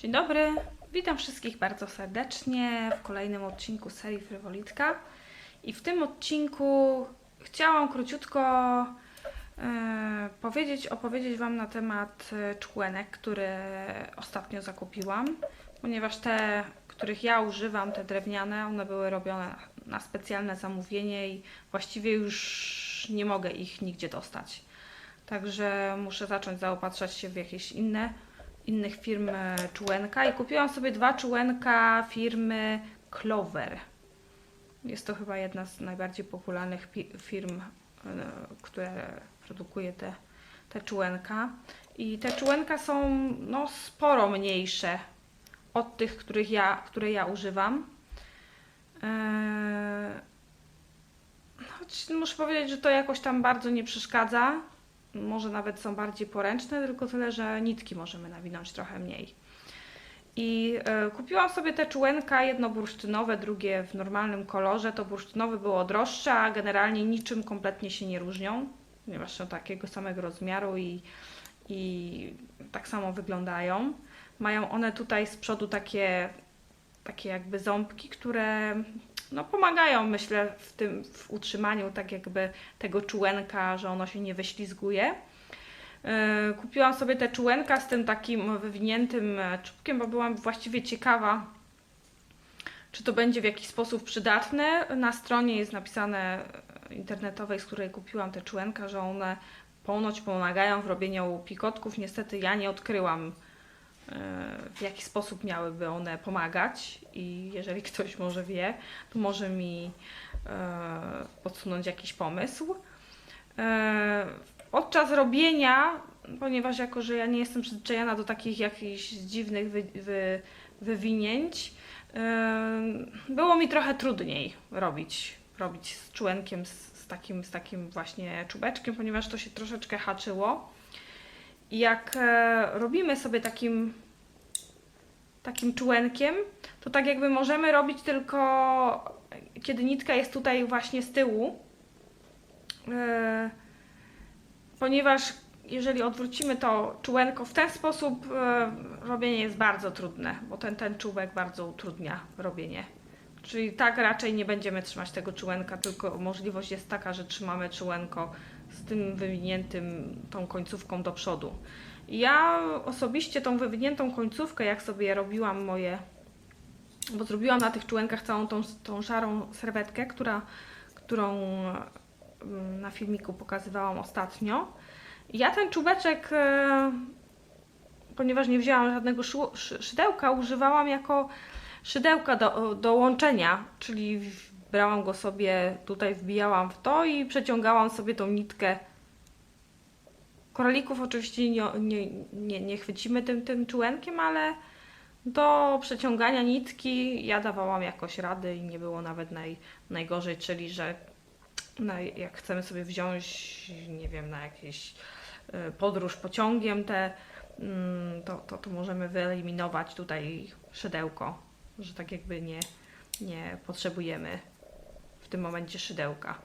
Dzień dobry, witam wszystkich bardzo serdecznie w kolejnym odcinku serii Frywolitka. I w tym odcinku chciałam króciutko e, powiedzieć, opowiedzieć Wam na temat e, członek, które ostatnio zakupiłam, ponieważ te, których ja używam, te drewniane, one były robione na specjalne zamówienie i właściwie już nie mogę ich nigdzie dostać. Także muszę zacząć zaopatrzać się w jakieś inne innych firm e, czułenka i kupiłam sobie dwa czułenka firmy Clover. Jest to chyba jedna z najbardziej popularnych firm, e, które produkuje te, te czułenka. I te czułenka są no, sporo mniejsze od tych, których ja, które ja używam. Eee, Choć muszę powiedzieć, że to jakoś tam bardzo nie przeszkadza. Może nawet są bardziej poręczne, tylko tyle, że nitki możemy nawinąć trochę mniej. I e, kupiłam sobie te czułenka, jedno bursztynowe, drugie w normalnym kolorze. To bursztynowe było droższe, a generalnie niczym kompletnie się nie różnią, ponieważ są takiego samego rozmiaru i, i tak samo wyglądają. Mają one tutaj z przodu takie, takie jakby ząbki, które no, pomagają, myślę, w tym w utrzymaniu tak jakby tego czułenka, że ono się nie wyślizguje. Yy, Kupiłam sobie te czułenka z tym takim wywiniętym e, czubkiem, bo byłam właściwie ciekawa, czy to będzie w jakiś sposób przydatne. Na stronie jest napisane e, internetowej, z której kupiłam te czułenka, że one ponoć pomagają w robieniu pikotków. Niestety ja nie odkryłam, e, w jaki sposób miałyby one pomagać i jeżeli ktoś może wie, to może mi e, podsunąć jakiś pomysł. E, Podczas robienia, ponieważ jako, że ja nie jestem przyzwyczajona do takich jakichś dziwnych wy, wy, wywinięć, e, było mi trochę trudniej robić, robić z członkiem, z, z, takim, z takim właśnie czubeczkiem, ponieważ to się troszeczkę haczyło. Jak e, robimy sobie takim takim członkiem, to tak jakby możemy robić tylko kiedy nitka jest tutaj właśnie z tyłu. E, ponieważ jeżeli odwrócimy to czółenko w ten sposób, e, robienie jest bardzo trudne, bo ten, ten czubek bardzo utrudnia robienie. Czyli tak raczej nie będziemy trzymać tego czółenka, tylko możliwość jest taka, że trzymamy czółenko z tym wywiniętym tą końcówką do przodu. Ja osobiście tą wywiniętą końcówkę, jak sobie robiłam moje, bo zrobiłam na tych czółenkach całą tą, tą szarą serwetkę, która, którą mm, na filmiku pokazywałam ostatnio. Ja ten czubeczek, e, ponieważ nie wzięłam żadnego szydełka, używałam jako szydełka do, do łączenia, czyli brałam go sobie, tutaj wbijałam w to i przeciągałam sobie tą nitkę. Koralików oczywiście nie, nie, nie, nie chwycimy tym, tym czułenkiem, ale do przeciągania nitki ja dawałam jakoś rady i nie było nawet naj, najgorzej, czyli że jak chcemy sobie wziąć, nie wiem, na jakieś y, podróż pociągiem te, mm, to, to, to możemy wyeliminować tutaj szydełko, że tak jakby nie, nie potrzebujemy w tym momencie szydełka.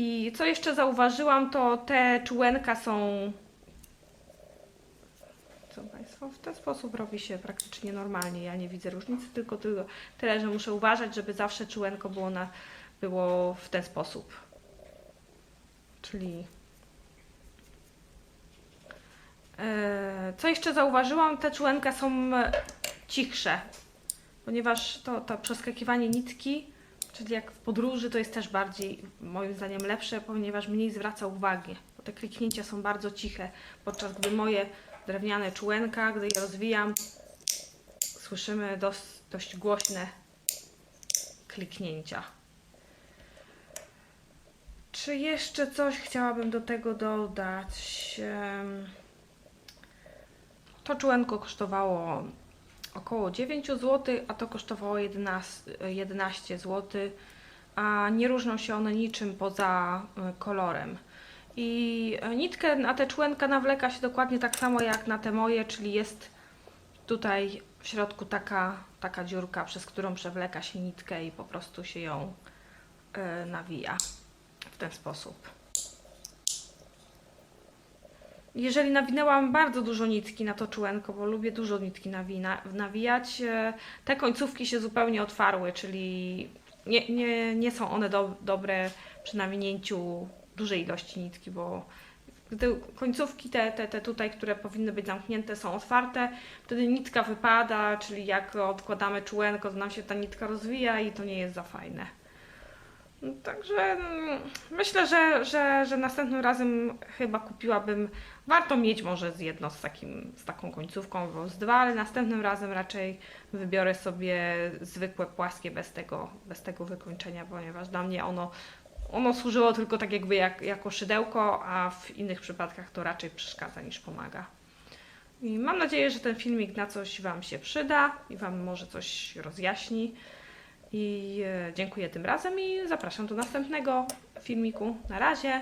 I co jeszcze zauważyłam, to te czułenka są. Co Państwo? W ten sposób robi się praktycznie normalnie. Ja nie widzę różnicy, tylko, tylko tyle, że muszę uważać, żeby zawsze czułenko było, na, było w ten sposób. Czyli. E, Co jeszcze zauważyłam, te czułenka są e, cichsze, ponieważ to, to przeskakiwanie nitki, czyli jak w podróży, to jest też bardziej, moim zdaniem, lepsze, ponieważ mniej zwraca uwagi, bo te kliknięcia są bardzo ciche, podczas gdy moje drewniane czułenka, gdy je rozwijam, słyszymy dość, dość głośne kliknięcia. Czy jeszcze coś chciałabym do tego dodać? To czułenko kosztowało około 9 zł, a to kosztowało 11, 11 zł, a nie różnią się one niczym poza e, kolorem. I e, nitkę na te człenka nawleka się dokładnie tak samo jak na te moje, czyli jest tutaj w środku taka, taka dziurka, przez którą przewleka się nitkę i po prostu się ją e, nawija w ten sposób. Jeżeli nawinęłam bardzo dużo nitki na to czułenko, bo lubię dużo nitki nawina, nawijać, e, te końcówki się zupełnie otwarły, czyli nie, nie, nie są one do, dobre przy nawinięciu dużej ilości nitki, bo gdy końcówki te, te, te tutaj, które powinny być zamknięte, są otwarte, wtedy nitka wypada, czyli jak odkładamy czułenko, to nam się ta nitka rozwija i to nie jest za fajne. Także mm, myślę, że, że, że następnym razem chyba kupiłabym, warto mieć może z jedno z, takim, z taką końcówką, z dwa, ale następnym razem raczej wybiorę sobie zwykłe płaskie bez tego, bez tego wykończenia, ponieważ dla mnie ono, ono służyło tylko tak jakby jak, jako szydełko, a w innych przypadkach to raczej przeszkadza niż pomaga. I mam nadzieję, że ten filmik na coś Wam się przyda i Wam może coś rozjaśni. I e, dziękuję tym razem i zapraszam do następnego filmiku. Na razie.